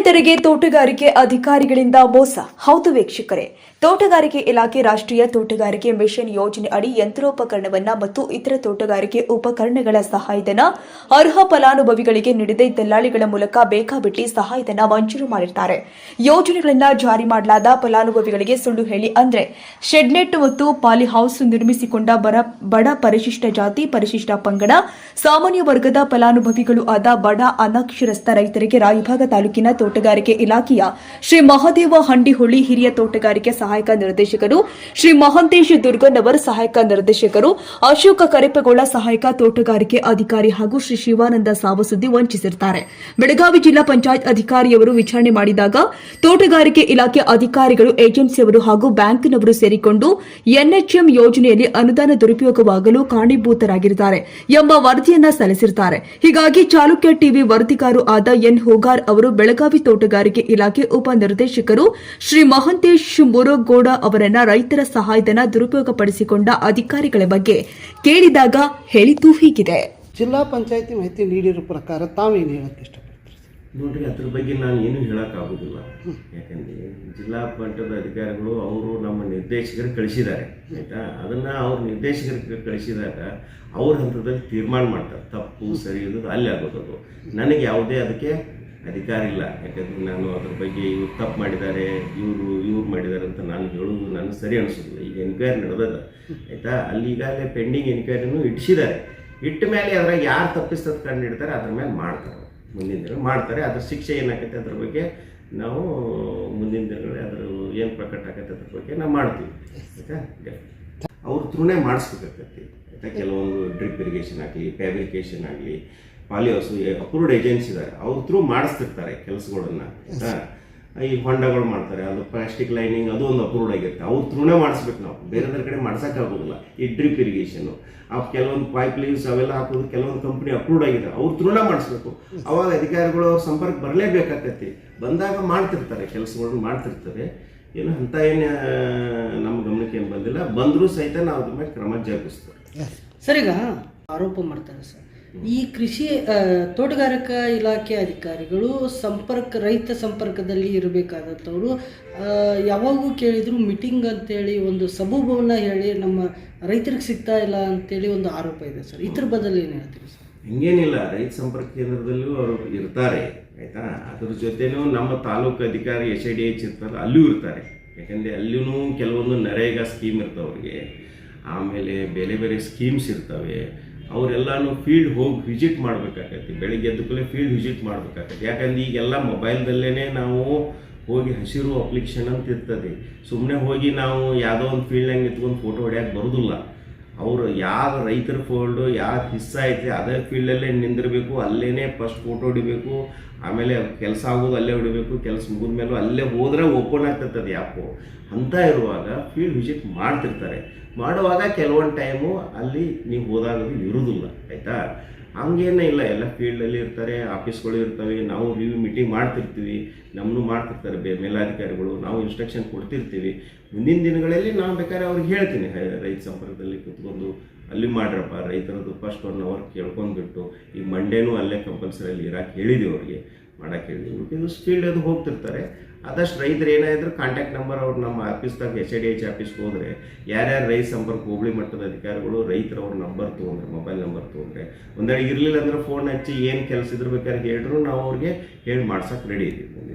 ರೈತರಿಗೆ ತೋಟಗಾರಿಕೆ ಅಧಿಕಾರಿಗಳಿಂದ ಮೋಸ. ಹೌದು ವೀಕ್ಷಕರೇ, ತೋಟಗಾರಿಕೆ ಇಲಾಖೆ ರಾಷ್ಟ್ರೀಯ ತೋಟಗಾರಿಕೆ ಮಿಷನ್ ಯೋಜನೆ ಅಡಿ ಯಂತ್ರೋಪಕರಣವನ್ನ ಮತ್ತು ಇತರ ತೋಟಗಾರಿಕೆ ಉಪಕರಣಗಳ ಸಹಾಯಧನ, ಅರ್ಹ ಫಲಾನುಭವಿಗಳಿಗೆ ನೀಡದೆ ದಲ್ಲಾಳಿಗಳ ಮೂಲಕ ಬೇಕಾಬಿಟ್ಟಿ ಸಹಾಯಧನ ಮಂಜೂರು ಮಾಡಿರ್ತಾರೆ. ಯೋಜನೆಗಳನ್ನ ಜಾರಿ ಮಾಡಲಾದ ಫಲಾನುಭವಿಗಳಿಗೆ ಸುಳ್ಳು ಹೇಳಿ ಅಂದ್ರೆ, ಶೆಡ್ನೆಟ್ ಮತ್ತು ಪಾಲಿಹೌಸ್ ನಿರ್ಮಿಸಿಕೊಂಡ ಬರ, ಬಡ ಪರಿಶಿಷ್ಟ ಜಾತಿ, ಪರಿಶಿಷ್ಟ ಪಂಗಡ, ಸಾಮಾನ್ಯ ವರ್ಗದ ಫಲಾನುಭವಿಗಳು ಆದ ಬಡ ಅನಕ್ಷರಸ್ಥ ರೈತರಿಗೆ ರಾಯಭಾಗ ತಾಲೂಕಿನ ತೋಟಗಾರಿಕೆ ಇಲಾಖೆಯ ಶ್ರೀ ಮಹಾದೇವ ಹಂಡಿಹೊಳಿ ಹಿರಿಯ ತೋಟಗಾರಿಕೆ ಸಹಾಯಕ ನಿರ್ದೇಶಕರು, ಶ್ರೀ ಮಹಂತೇಶ್ ದುರ್ಗನವರ್ ಸಹಾಯಕ ನಿರ್ದೇಶಕರು, ಅಶೋಕ ಕರೆಪಗೋಳ ಸಹಾಯಕ ತೋಟಗಾರಿಕೆ ಅಧಿಕಾರಿ ಹಾಗೂ ಶ್ರೀ ಶಿವಾನಂದ ಸಾವಸುದ್ದಿ ವಂಚಿಸಿರುತ್ತಾರೆ ಬೆಳಗಾವಿ ಜಿಲ್ಲಾ ಪಂಚಾಯತ್ ಅಧಿಕಾರಿಯವರು ವಿಚಾರಣೆ ಮಾಡಿದಾಗ ತೋಟಗಾರಿಕೆ ಇಲಾಖೆ ಅಧಿಕಾರಿಗಳು, ಏಜೆನ್ಸಿಯವರು ಹಾಗೂ ಬ್ಯಾಂಕ್ನವರು ಸೇರಿಕೊಂಡು ಎನ್ಎಚ್ಎಂ ಯೋಜನೆಯಲ್ಲಿ ಅನುದಾನ ದುರುಪಯೋಗವಾಗಲು ಕಾರಣೀಭೂತರಾಗಿರುತ್ತಾರೆ ಎಂಬ ವರದಿಯನ್ನ ಸಲ್ಲಿಸಿರುತ್ತಾರೆ ಹೀಗಾಗಿ ಚಾಲುಕ್ಯ ಟಿವಿ ವರದಿಗಾರು ಆದ ಎನ್ ಹೋಗಾರ್ ಅವರು ಬೆಳಗಾವಿ ತೋಟಗಾರಿಕೆ ಇಲಾಖೆ ಉಪನಿರ್ದೇಶಕರು ಶ್ರೀ ಮಹಂತೇಶ್ ಮುರುಗೋಡ ಅವರನ್ನ ರೈತರ ಸಹಾಯಧನ ದುರುಪಯೋಗಪಡಿಸಿಕೊಂಡ ಅಧಿಕಾರಿಗಳ ಬಗ್ಗೆ ಕೇಳಿದಾಗ ಹೇಳಿದ್ದು ಹೀಗಿದೆ. ಜಿಲ್ಲಾ ಪಂಚಾಯತಿ ಮಾಹಿತಿ ನೀಡಿರೋ ಪ್ರಕಾರ ತಾವೇನು ಹೇಳಕ್ಕೆ ಇಷ್ಟಪಡ್ತೀರಿ? ನೋಡ್ರಿ ಅದ್ರ ಬಗ್ಗೆ ನಾನು ಏನು ಹೇಳೋಕ್ಕಾಗೋದಿಲ್ಲ ಯಾಕಂದರೆ ಜಿಲ್ಲಾ ಮಟ್ಟದ ಅಧಿಕಾರಿಗಳು ಅವರು ನಮ್ಮ ನಿರ್ದೇಶಕರು ಕಳಿಸಿದ್ದಾರೆ ಆಯಿತಾ? ಅದನ್ನು ಅವ್ರ ನಿರ್ದೇಶಕರಿಗೆ ಕಳಿಸಿದಾಗ ಅವ್ರ ಹಂತದಲ್ಲಿ ತೀರ್ಮಾನ ಮಾಡ್ತಾರೆ. ತಪ್ಪು ಸರಿ ಇರೋದು ಅಲ್ಲಿ ಆಗೋದದು. ನನಗೆ ಯಾವುದೇ ಅದಕ್ಕೆ ಅಧಿಕಾರ ಇಲ್ಲ ಯಾಕಂದರೆ ನಾನು ಅದ್ರ ಬಗ್ಗೆ ಇವ್ರು ತಪ್ಪು ಮಾಡಿದ್ದಾರೆ, ಇವರು, ಇವ್ರು ಮಾಡಿದ್ದಾರೆ ಅಂತ ನಾನು ಹೇಳೋದು ನನಗೆ ಸರಿ ಅನಿಸೋದಿಲ್ಲ ಈಗ ಎನ್ಕ್ವೈರಿ ನಡೆದದ ಆಯಿತಾ? ಅಲ್ಲಿ ಈಗಾಗಲೇ ಪೆಂಡಿಂಗ್ ಎನ್ಕ್ವೈರಿನೂ ಇಟ್ಟಿಸಿದ್ದಾರೆ. ಇಟ್ಟ ಮೇಲೆ ಅದ್ರಾಗ ಯಾರು ತಪ್ಪಿಸ್ತದ ಕಂಡು ಹಿಡ್ತಾರೆ, ಅದ್ರ ಮೇಲೆ ಮಾಡ್ತಾರೆ. ಮುಂದಿನ ದಿನ ಮಾಡ್ತಾರೆ. ಅದ್ರ ಶಿಕ್ಷೆ ಏನಾಗತ್ತೆ, ಅದ್ರ ಬಗ್ಗೆ ನಾವು ಮುಂದಿನ ದಿನಗಳಲ್ಲಿ ಅದ್ರ ಏನು ಪ್ರಕಟ ಆಗತ್ತೆ, ಅದ್ರ ಬಗ್ಗೆ ನಾವು ಮಾಡ್ತೀವಿ. ಆಯಿತಾ? ಅವ್ರ ತ್ರೂನೇ ಮಾಡಿಸ್ಬೇಕಾಗತ್ತೆ. ಕೆಲವೊಂದು ಡ್ರಿಪ್ ಇರಿಗೇಷನ್ ಆಗಲಿ ಫ್ಯಾಬ್ರಿಕೇಷನ್ ಆಗಲಿ ಪಾಲಿಹೌಸು ಅಪ್ರೂವ್ಡ್ ಏಜೆನ್ಸಿ ಇದ್ದಾರೆ. ಅವ್ರ ಥ್ರೂ ಮಾಡಿಸ್ತಿರ್ತಾರೆ ಕೆಲಸಗಳನ್ನ. ಈ ಹೊಂಡಗಳು ಮಾಡ್ತಾರೆ ಅದು ಪ್ಲಾಸ್ಟಿಕ್ ಲೈನಿಂಗ್ ಅದು ಒಂದು ಅಪ್ರೂವ್ಡ್ ಆಗಿರುತ್ತೆ. ಅವ್ರ ಥ್ರೂನೇ ಮಾಡಿಸ್ಬೇಕು ನಾವು. ಬೇರೆದ್ರ ಕಡೆ ಮಾಡ್ಸೋಕ್ಕಾಗೋದಿಲ್ಲ ಈ ಡ್ರಿಪ್ ಇರಿಗೇಷನು ಆ ಕೆಲವೊಂದು ಪೈಪ್ ಲೈನ್ಸ್ ಅವೆಲ್ಲ ಹಾಕೋದು ಕೆಲವೊಂದು ಕಂಪ್ನಿ ಅಪ್ರೂವ್ಡ್ ಆಗಿದೆ ಅವ್ರ ಥ್ರೂನೇ ಮಾಡಿಸ್ಬೇಕು. ಅವಾಗ ಅಧಿಕಾರಿಗಳು ಅವ್ರ ಸಂಪರ್ಕ ಬರಲೇಬೇಕಾಗತ್ತೆ. ಬಂದಾಗ ಮಾಡ್ತಿರ್ತಾರೆ ಕೆಲಸಗಳನ್ನ ಮಾಡ್ತಿರ್ತಾರೆ. ಏನು ಅಂಥ ಏನು ನಮ್ಮ ಗಮನಕ್ಕೆ ಏನು ಬಂದಿಲ್ಲ. ಬಂದರೂ ಸಹಿತ ನಾವು ಅದ್ರ ಮೇಲೆ ಕ್ರಮ ಜರುಗಿಸ್ತಾರೆ. ಸರ್ ಈಗ ಆರೋಪ ಮಾಡ್ತಾರೆ ಸರ್. ಈ ಕೃಷಿ ತೋಟಗಾರಿಕಾ ಇಲಾಖೆ ಅಧಿಕಾರಿಗಳು ಸಂಪರ್ಕ, ರೈತ ಸಂಪರ್ಕದಲ್ಲಿ ಇರಬೇಕಾದಂಥವ್ರು ಯಾವಾಗೂ ಕೇಳಿದ್ರು ಮೀಟಿಂಗ್ ಅಂತೇಳಿ ಒಂದು ಸಬೂಬವನ್ನು ಹೇಳಿ ನಮ್ಮ ರೈತರಿಗೆ ಸಿಗ್ತಾ ಇಲ್ಲ ಅಂತೇಳಿ ಒಂದು ಆರೋಪ ಇದೆ ಸರ್. ಇದ್ರ ಬದಲು ಏನು ಹೇಳ್ತೀರಿ ಸರ್? ಹಿಂಗೇನಿಲ್ಲ. ರೈತ ಸಂಪರ್ಕ ಕೇಂದ್ರದಲ್ಲೂ ಅವರು ಇರ್ತಾರೆ, ಆಯ್ತಾ? ಅದ್ರ ಜೊತೆನೂ ನಮ್ಮ ತಾಲೂಕು ಅಧಿಕಾರಿ ಎಸ್ ಐ ಡಿ ಎಚ್ ಇರ್ತಾರೆ ಅಲ್ಲೂ ಇರ್ತಾರೆ. ಯಾಕಂದರೆ ಅಲ್ಲಿಯೂ ಕೆಲವೊಂದು ನರೇಗಾ ಸ್ಕೀಮ್ ಇರ್ತವೆ ಅವ್ರಿಗೆ. ಆಮೇಲೆ ಬೇರೆ ಬೇರೆ ಸ್ಕೀಮ್ಸ್ ಇರ್ತವೆ, ಅವರೆಲ್ಲಾನು ಫೀಲ್ಡ್ ಹೋಗಿ ವಿಸಿಟ್ ಮಾಡಬೇಕಾಗತ್ತೆ. ಬೆಳಿಗ್ಗೆ ಎದ್ದ ಫೀಲ್ಡ್ ವಿಸಿಟ್ ಮಾಡಬೇಕಾಗತ್ತೆ. ಯಾಕಂದ್ರೆ ಈಗೆಲ್ಲ ಮೊಬೈಲ್ದಲ್ಲೇ ನಾವು ಹೋಗಿ ಹಸಿರು ಅಪ್ಲಿಕೇಶನ್ ಅಂತ ಇರ್ತದೆ ಸುಮ್ಮನೆ ಹೋಗಿ ನಾವು ಯಾವುದೋ ಒಂದು ಫೀಲ್ಡ್ನಾಗ ನಿಂತ್ಕೊಂಡು ಫೋಟೋ ಹೊಡ್ಯಕ್ಕೆ ಬರೋದಿಲ್ಲ. ಅವರು ಯಾವ ರೈತರ ಫೋಲ್ಡು ಯಾವ ಹಿಸ್ಸ ಐತೆ, ಅದೇ ಫೀಲ್ಡಲ್ಲೇ ನಿಂದಿರಬೇಕು ಅಲ್ಲೇ ಫಸ್ಟ್ ಫೋಟೋ ಹೊಡಿಬೇಕು, ಆಮೇಲೆ ಕೆಲಸ ಆಗೋದು ಅಲ್ಲೇ ಹೊಡಿಬೇಕು, ಕೆಲಸ ಮುಗಿದ ಮೇಲೂ ಅಲ್ಲೇ ಹೋದರೆ ಓಪನ್ ಆಗ್ತದೆ ಅದು ಆ್ಯಪು ಅಂತ ಇರುವಾಗ ಫೀಲ್ಡ್ ವಿಸಿಟ್ ಮಾಡ್ತಿರ್ತಾರೆ. ಮಾಡುವಾಗ ಕೆಲವೊಂದು ಟೈಮು ಅಲ್ಲಿ ನೀವು ಹೋದಾಗ ಇರೋದಿಲ್ಲ, ಆಯಿತಾ? ಹಂಗೇನೇ ಇಲ್ಲ, ಎಲ್ಲ ಫೀಲ್ಡಲ್ಲಿ ಇರ್ತಾರೆ ಆಫೀಸ್ಗಳು ಇರ್ತವೆ, ನಾವು ರಿವ್ಯೂ ಮೀಟಿಂಗ್ ಮಾಡ್ತಿರ್ತೀವಿ ನಮ್ಮನ್ನು ಮಾಡ್ತಿರ್ತಾರೆ ಬೇ, ಮೇಲಾಧಿಕಾರಿಗಳು, ನಾವು ಇನ್ಸ್ಟ್ರಕ್ಷನ್ ಕೊಡ್ತಿರ್ತೀವಿ. ಮುಂದಿನ ದಿನಗಳಲ್ಲಿ ನಾನು ಬೇಕಾದ್ರೆ ಅವ್ರಿಗೆ ಹೇಳ್ತೀನಿ ರೈತ ಸಂಪರ್ಕದಲ್ಲಿ ಕುತ್ಕೊಂಡು, ಅಲ್ಲಿ ಮಾಡ್ರಪ್ಪ ರೈತರದ್ದು ಫಸ್ಟ್ ಒನ್ ಅವರ್ ಕೇಳ್ಕೊಂಡ್ಬಿಟ್ಟು, ಈ ಮಂಡೇನೂ ಅಲ್ಲೇ ಕಂಪಲ್ಸರಿಯಲ್ಲಿ ಇರಕ್ಕೆ ಹೇಳಿದ್ದೀವಿ ಅವ್ರಿಗೆ. ಮಾಡಕ್ಕೆ ಹೇಳಿ ಇದು ಫೀಲ್ಡ್ ಅದು ಹೋಗ್ತಿರ್ತಾರೆ. ಆದಷ್ಟು ರೈತರು ಏನಾದರೂ ಕಾಂಟ್ಯಾಕ್ಟ್ ನಂಬರ್ ಅವ್ರು ನಮ್ಮ ಆಫೀಸ್ದಾಗ ಎಚ್ ಡಿ ಎಚ್ ಆಫೀಸ್ಗೆ ಹೋದರೆ, ಯಾರ್ಯಾರು ರೈತ ಸಂಪರ್ಕ ಹೋಬಳಿ ಮಟ್ಟದ ಅಧಿಕಾರಿಗಳು ರೈತರ ಅವ್ರ ನಂಬರ್ ತೊಗೊಂಡ್ರೆ ಮೊಬೈಲ್ ನಂಬರ್ ತೊಗೊಂಡ್ರೆ ಒಂದೆರಡು ಇರಲಿಲ್ಲ ಅಂದ್ರೆ ಫೋನ್ ಹಚ್ಚಿ ಏನು ಕೆಲಸ ಇದ್ರ ಬೇಕಾದ್ರೆ ಹೇಳಿದ್ರು ನಾವು ಅವ್ರಿಗೆ ಹೇಳಿ ಮಾಡ್ಸಕ್ಕೆ ರೆಡಿ ಇದ್ದೀವಿ.